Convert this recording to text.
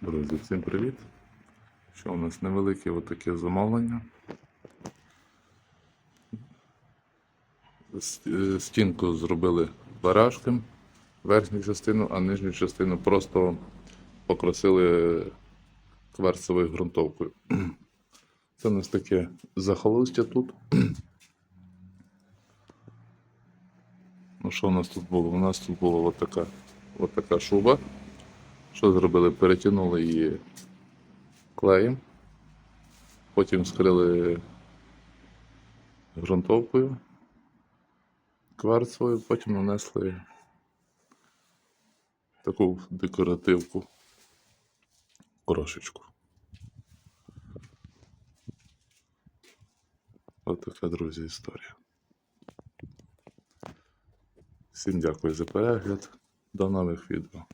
Друзі, всім привіт! Що у нас невелике отаке замовлення. Е, Стінку зробили барашком, верхню частину, а нижню частину просто покрасили кварцевою ґрунтовкою. Це у нас таке захолустя тут. Ну, що у нас тут було? У нас тут була отака, отака шуба. Що зробили? Перетягнули її клеєм, потім скрили ґрунтовкою кварцевою, потім нанесли таку декоративку крошечку. Ось така, друзі, історія. Всім дякую за перегляд. До нових відео.